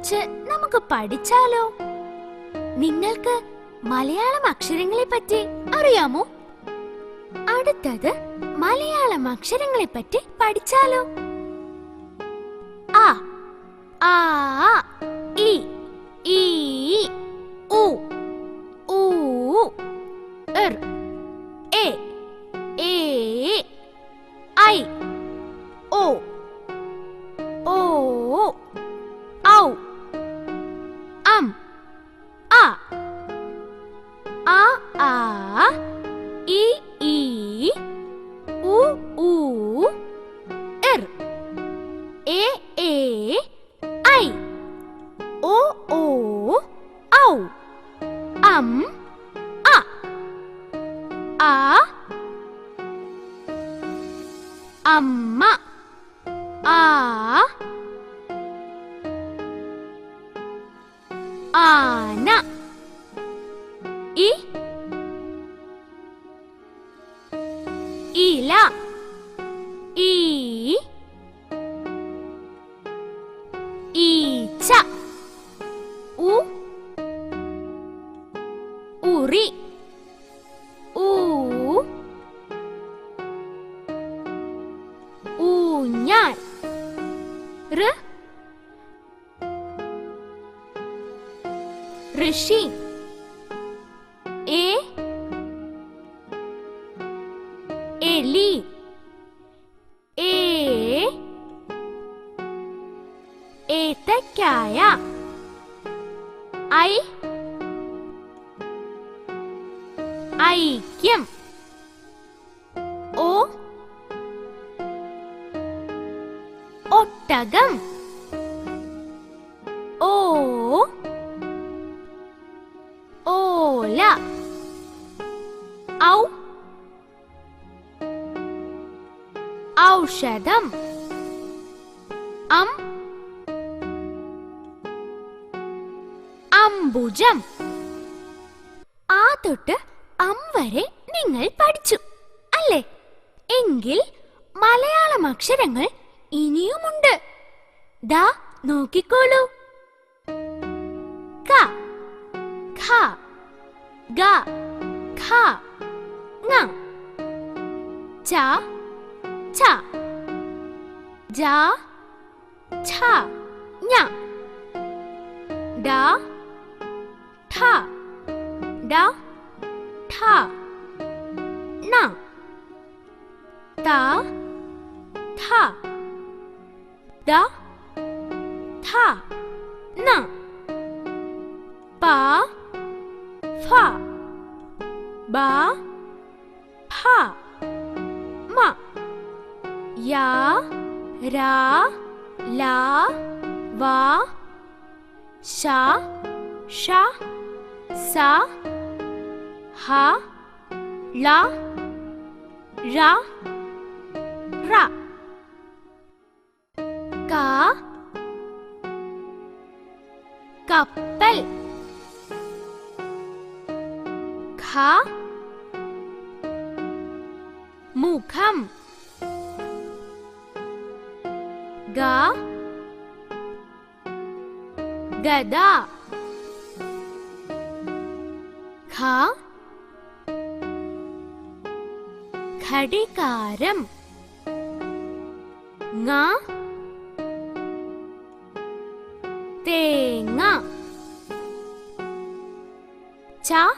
കുറിച്ച് നമുക്ക് പഠിച്ചാലോ? നിങ്ങൾക്ക് മലയാളം അക്ഷരങ്ങളെ പറ്റി അറിയാമോ? അടുത്തത് മലയാളം അക്ഷരങ്ങളെ പറ്റി പഠിച്ചാലോ? ആ ഋ? ഋഷി? എ? എലി? ഏ ഏത്തക്കായ? ഐ? ഐക്യം. ഒട്ടകം ഓ ഓല. ഔ. ഔഷധം. അം. അംബുജം. ആ തൊട്ട് അം വരെ നിങ്ങൾ പഠിച്ചു അല്ലേ? എങ്കിൽ മലയാളം അക്ഷരങ്ങൾ ഇനിയുമുണ്ട്. ദാ നോക്കിക്കോളൂ. ക ഖ. ഗ. ഖ. ങ. ച. ഛ ജ. ഛ. ഞ. ഡ. ഠ. ഡ. ഠ. ണ. ത. ഥ द था पा फा बा फा या रा ला वा शा शा सा हा ला ക കപ്പൽ ഖ മുഖം ഗ ഗദ ഖ ഘടികാരം ങ 땡아. 자.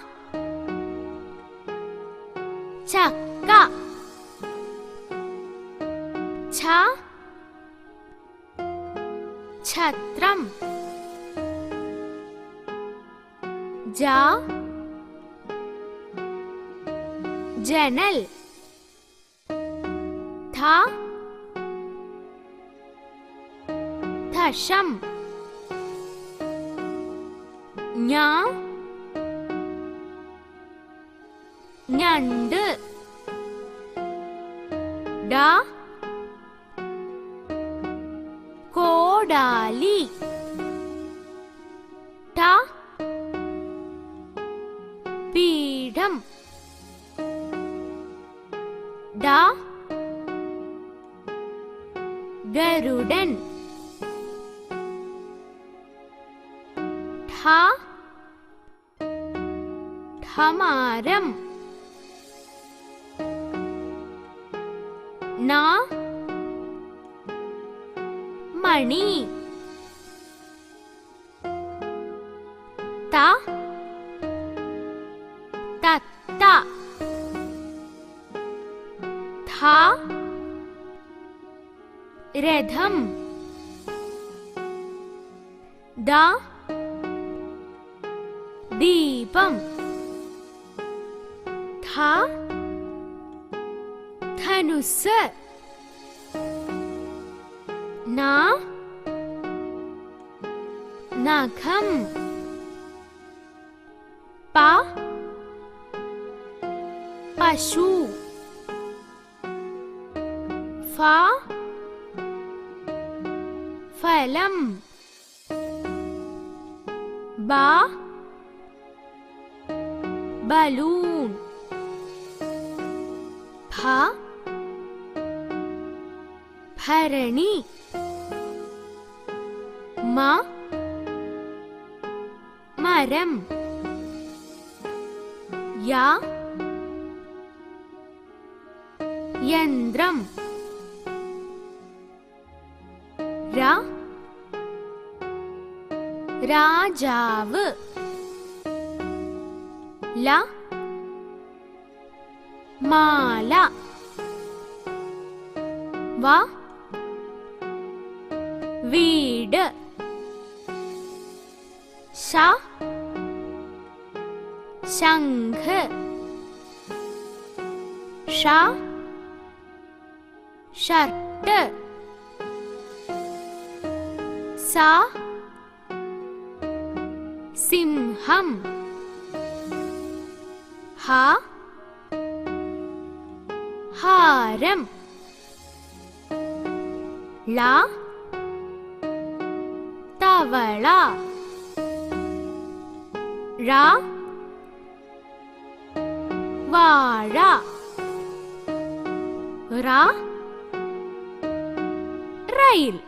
작가. 자. 차트람. 자. जर्नल था थशम ഞ ഞണ്ട്. ഡാ? കോടാലി. ട? പീഠം. ഡ? ഗരുഡൻ. ഠ? ஹமாரம் நா மணி தா தத்தா தா रथम दा दीपम হ্যাঁ ধানুষ স্যার। না? নাখম পা? পশু। ফা? ফলম। বা? balloon ഭരണി. മ? മരം. യാ? യന്ത്രം. ര? രാജാവ്. ല? माला वा वीड शा शङ्ख शा वाीडर्ट सा सिंहम् हा ஹாரம் லா. தவளா. ரா. வாழா. ரா. ரயில்.